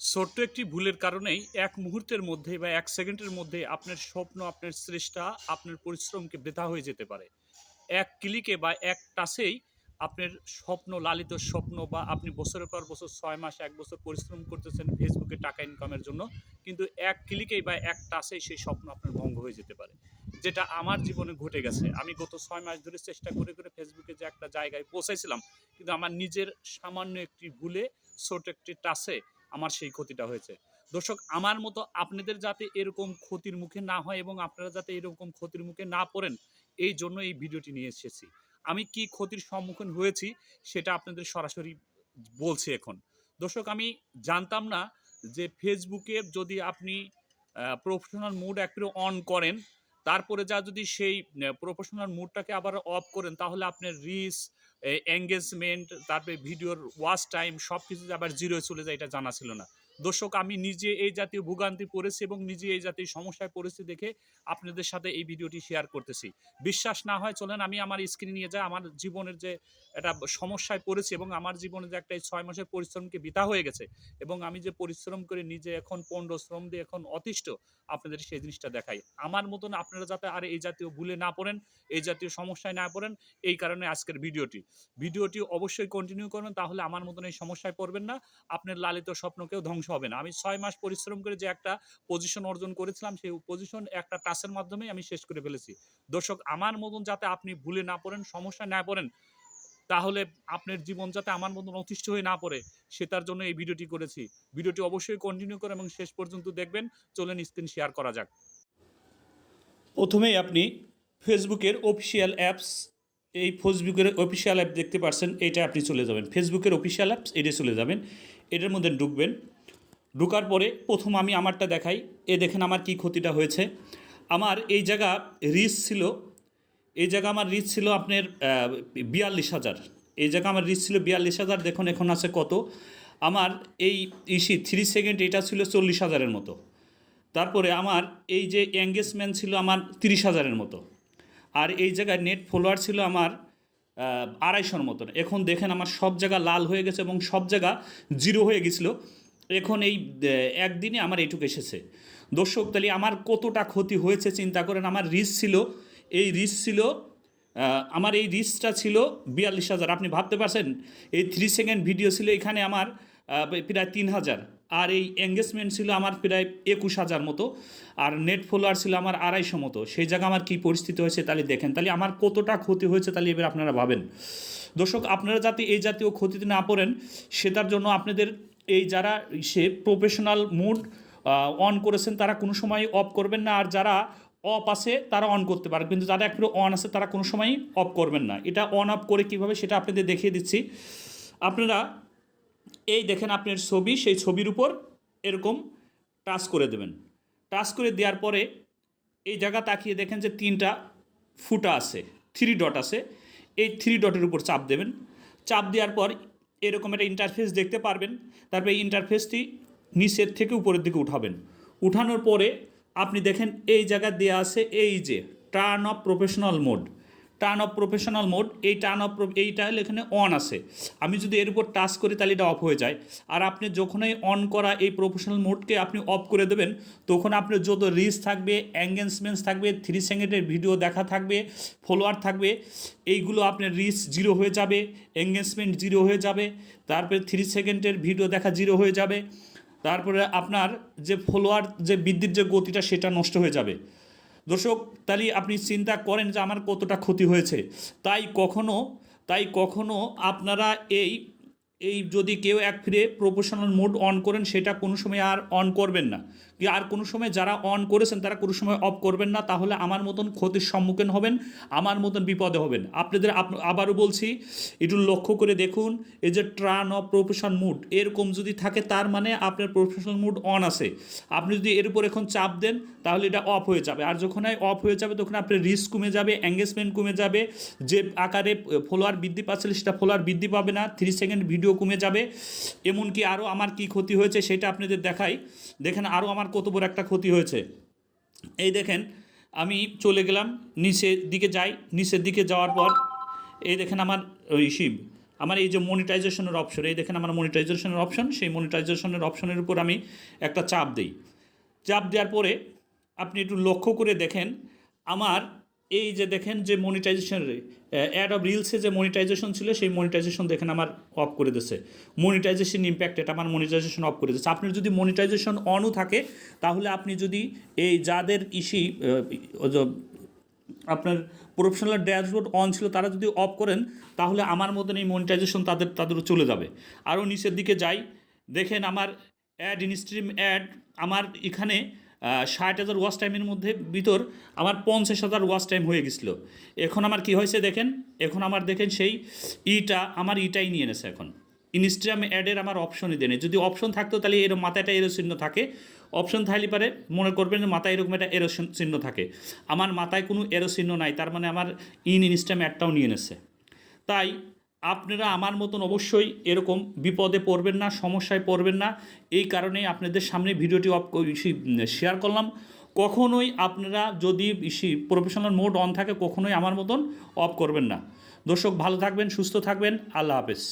ছোট্ট একটি ভুলের কারণেই এক মুহূর্তের মধ্যে বা এক সেকেন্ডের মধ্যে আপনার স্বপ্ন, আপনার চেষ্টা আপনার পরিশ্রমকে বৃথা হয়ে যেতে পারে। এক ক্লিকে বা এক টাচেই আপনার স্বপ্ন, লালিত স্বপ্ন বা আপনি বছরের পর বছর ছয় মাস, এক বছর পরিশ্রম করতেছেন ফেসবুকে টাকা ইনকামের জন্য, কিন্তু এক ক্লিকেই বা এক টাচেই সেই স্বপ্ন আপনার ভঙ্গ হয়ে যেতে পারে, যেটা আমার জীবনে ঘটে গেছে। আমি গত ছয় মাস ধরে চেষ্টা করে করে ফেসবুকে যে একটা জায়গায় পৌঁছাইছিলাম, কিন্তু আমার নিজের সামান্য একটি ভুলে ছোট একটি টাচে আমার সেই ক্ষতিটা হয়েছে। দর্শক, আমার মতো আপনাদের যাতে এরকম ক্ষতির মুখে না হয় এবং আপনারা যাতে এরকম ক্ষতির মুখে না পড়েন, এই জন্য এই ভিডিওটি নিয়ে এসেছি। আমি কি ক্ষতির সম্মুখীন হয়েছি সেটা আপনাদের সরাসরি বলছি এখন। দর্শক, আমি জানতাম না যে ফেসবুকে যদি আপনি প্রফেশনাল মুড একটু অন করেন, তারপরে যা যদি সেই প্রফেশনাল মুডটাকে আবার অফ করেন, তাহলে আপনার রিস এঙ্গেজমেন্ট তারপরে ভিডিওর ওয়াচ টাইম সব কিছু আবার জিরো চলে যায়, এটা জানা ছিল না। দর্শক, আমি নিজে এই জাতীয় ভোগান্তি পড়েছি এবং নিজে এই জাতীয় সমস্যায় পড়েছি দেখে আপনাদের সাথে এই ভিডিওটি শেয়ার করতেছি। বিশ্বাস না হয়, চলেন আমি আমার স্ক্রিনে নিয়ে যাই। আমার জীবনের যে একটা সমস্যায় পড়েছি এবং আমার জীবনে যে একটা ছয় মাসের পরিশ্রমকে বিতা হয়ে গেছে এবং আমি যে পরিশ্রম করে নিজে এখন পণ্ড শ্রম দিয়ে এখন অতিষ্ঠ, আপনাদের সেই জিনিসটা দেখাই। আমার মতন আপনারা যাতে আর এই জাতীয় ভুলে না পড়েন, এই জাতীয় সমস্যায় না পড়েন, এই কারণে আজকের ভিডিওটি। ভিডিওটি অবশ্যই কন্টিনিউ করবেন তাহলে আমার মতন এই সমস্যায় পড়বেন না। আপনার লালিত স্বপ্নকেও ধ্বংস হবে না। আমি ছয় মাস পরিশ্রম করে যে একটা পজিশন অর্জন করেছিলাম, সেই পজিশন একটা টাচের মাধ্যমে আমি শেষ করে ফেলেছি। দর্শক, আমার মতন যাতে আপনি ভুলে না পড়েন, সমস্যা না পড়েন, তাহলে আপনার জীবন যাতে আমার মতন অতিষ্ঠ হয়ে না পড়ে সে তার জন্য এই ভিডিওটি করেছি। ভিডিওটি অবশ্যই কন্টিনিউ করে এবং শেষ পর্যন্ত দেখবেন। চলেন স্ক্রিন শেয়ার করা যাক। প্রথমেই আপনি ফেসবুকের অফিসিয়াল অ্যাপস এই ফেসবুকের অফিসিয়াল অ্যাপ দেখতে পাচ্ছেন এটা আপনি চলে যাবেন। ফেসবুকের অফিসিয়াল অ্যাপস এটা চলে যাবেন। এটার মধ্যে ঢুকবেন। ঢুকার পরে প্রথম আমি আমারটা দেখাই। এ দেখেন আমার কি ক্ষতিটা হয়েছে। আমার এই জায়গা রিচ ছিল। এই জায়গা আমার রিচ ছিল আপনার বিয়াল্লিশ হাজার। এই জায়গা আমার রিচ ছিল বিয়াল্লিশ হাজার, দেখুন এখন আছে কত। আমার এই ইসি থ্রি সেকেন্ড এটা ছিল চল্লিশ হাজারের মতো। তারপরে আমার এই যে এঙ্গেজমেন্ট ছিল আমার তিরিশ হাজারের মতো। আর এই জায়গায় নেট ফলোয়ার ছিল আমার আড়াইশোর মতন। এখন দেখেন আমার সব জায়গা লাল হয়ে গেছে এবং সব জায়গা জিরো হয়ে গেছিল। এখন এই একদিনে আমার এইটুকু এসেছে। দর্শক, তাহলে আমার কতটা ক্ষতি হয়েছে চিন্তা করেন, আমার রিস্ক ছিল, এই রিস্ক ছিল আমার এই রিস্কটা ছিল বিয়াল্লিশ হাজার। আপনি ভাবতে পারছেন, এই থ্রি সেকেন্ড ভিডিও ছিল এখানে আমার প্রায় তিন হাজার। আর এই এঙ্গেজমেন্ট ছিল আমার প্রায় একুশ হাজার মতো। আর নেট ফলোয়ার ছিল আমার আড়াইশো মতো। সেই জায়গায় আমার কী পরিস্থিতি হয়েছে তাহলে দেখেন। তাহলে আমার কতটা ক্ষতি হয়েছে তাহলে এবার আপনারা ভাবেন। দর্শক, আপনারা যাতে এই জাতীয় ক্ষতিতে না পড়েন, সেটার জন্য আপনাদের এই যারা সে প্রফেশনাল মুড অন করেছেন, তারা কোনো সময় অফ করবেন না। আর যারা অফ আছে, তারা অন করতে পারে কিন্তু যারা একটু অন আছে, তারা কোনো সময়ই অফ করবেন না। এটা অন অফ করে কীভাবে, সেটা আপনাদের দেখিয়ে দিচ্ছি। আপনারা এই দেখেন আপনার ছবি, সেই ছবির উপর এরকম টাচ করে দেবেন। টাচ করে দেওয়ার পরে এই জায়গা তাকিয়ে দেখেন যে তিনটা ফুটা আছে থ্রি ডট আছে। এই থ্রি ডটের উপর চাপ দেবেন। চাপ দেওয়ার পর এরকম একটা ইন্টারফেস দেখতে পারবেন। তারপরে এই ইন্টারফেসটি নিচের থেকে উপরের দিকে উঠাবেন। উঠানোর পরে আপনি দেখেন এই জায়গা দেওয়া আছে এই যে turn off professional mode turn off professional mode এই টার্ন অফ এইটা হলে এখানে অন আছে। আমি যদি এর উপর টাচ করি তাহলে এটা অফ হয়ে যায়। আর আপনি যখনই অন করা এই প্রফেশনাল মোডকে আপনি অফ করে দেবেন, তখন আপনার যত রিচ থাকবে এঙ্গেজমেন্টস থাকবে থ্রি সেকেন্ডের ভিডিও দেখা থাকবে ফলোয়ার থাকবে, এইগুলো আপনার রিচ জিরো হয়ে যাবে এঙ্গেজমেন্ট জিরো হয়ে যাবে, তারপরে থ্রি সেকেন্ডের ভিডিও দেখা জিরো হয়ে যাবে, তারপরে আপনার যে ফলোয়ার যে বৃদ্ধির যে গতিটা, সেটা নষ্ট হয়ে যাবে। দর্শক, তাহলে আপনি চিন্তা করেন যে আমার কতটা ক্ষতি হয়েছে। তাই কখনো তাই কখনো আপনারা এই এই যদি কেউ এক ফিরে প্রফেশনাল মোড অন করেন, সেটা কোনো সময় আর অন করবেন না। কি আর কোনো সময় যারা অন করেছেন, তারা কোনো সময় অফ করবেন না, তাহলে আমার মতন ক্ষতির সম্মুখীন হবেন, আমার মতন বিপদে হবেন। আপনাদের আপ- আবারও বলছি, একটু লক্ষ্য করে দেখুন, এই যে ট্রান অফ প্রফেশনাল মুড এরকম যদি থাকে, তার মানে আপনার প্রফেশনাল মুড অন আছে। আপনি যদি এর উপর এখন চাপ দেন, তাহলে এটা অফ হয়ে যাবে। আর যখন অফ হয়ে যাবে, তখন আপনার রিস্ক কমে যাবে এঙ্গেজমেন্ট কমে যাবে, যে আকারে ফলোয়ার বৃদ্ধি পাচ্ছিল সেটা ফলোয়ার বৃদ্ধি পাবে না। থ্রি সেকেন্ড ভিডিও কমে যাবে। এমনকি আরও আমার কি ক্ষতি হয়েছে সেটা আপনাদের দেখাই। দেখেন আরও আমার কত বড় একটা ক্ষতি হয়েছে। এই দেখেন, আমি চলে গেলাম, নিচের দিকে যাই। নিচের দিকে যাওয়ার পর এই দেখেন আমার ওই শিব, আমার এই যে মনিটাইজেশনের অপশন এই দেখেন আমার মনিটাইজেশনের অপশন সেই মনিটাইজেশনের অপশনের উপর আমি একটা চাপ দিই। চাপ দেওয়ার পরে আপনি একটু লক্ষ্য করে দেখেন, আমার এই যে দেখেন যে মনিটাইজেশন অ্যাড অফ রিলসে যে মনিটাইজেশন ছিল, সেই মনিটাইজেশন দেখেন আমার অফ করে দিচ্ছে মনিটাইজেশন ইম্প্যাক্ট এটা আমার মনিটাইজেশন অফ করে দিচ্ছে আপনার যদি মনিটাইজেশন অনও থাকে, তাহলে আপনি যদি এই যাদের ইসি আপনার প্রফেশনাল ড্যাশবোর্ড অন ছিল, তারা যদি অফ করেন, তাহলে আমার মতন এই মনিটাইজেশন তাদের তাদেরও চলে যাবে। আরও নিচের দিকে যাই, দেখেন আমার অ্যাড ইনস্ট্রিম অ্যাড আমার এখানে ষাট হাজার ওয়াচ টাইমের মধ্যে ভিতর আমার পঞ্চাশ হাজার ওয়াচ টাইম হয়ে গেছিল। এখন আমার কি হয়েছে দেখেন? এখন আমার দেখেন সেই ইটা, আমার ইটাই নিয়ে এনেছে এখন। ইনস্টাগ্রাম অ্যাডের আমার অপশনই দেনে যদি অপশন থাকতো তাহলে এরকম মাথাটা এরো চিহ্ন থাকে। অপশন থাকলে পারে মনে করবেন যে মাথায় এরকম একটা এরো চিহ্ন থাকে। আমার মাথায় কোনো এরো চিহ্ন নাই, তার মানে আমার ইন ইনস্টাগ্রাম অ্যাডটাও নিয়ে এনেছে। তাই আপনারা আমার মতন অবশ্যই এরকম বিপদে পড়বেন না, সমস্যায় পড়বেন না। এই কারণেই আপনাদের সামনে ভিডিওটি অফ শেয়ার করলাম। কখনোই আপনারা যদি প্রফেশনাল মোড অন থাকে, কখনোই আমার মতন অফ করবেন না। দর্শক, ভালো থাকবেন, সুস্থ থাকবেন। আল্লাহ হাফেজ।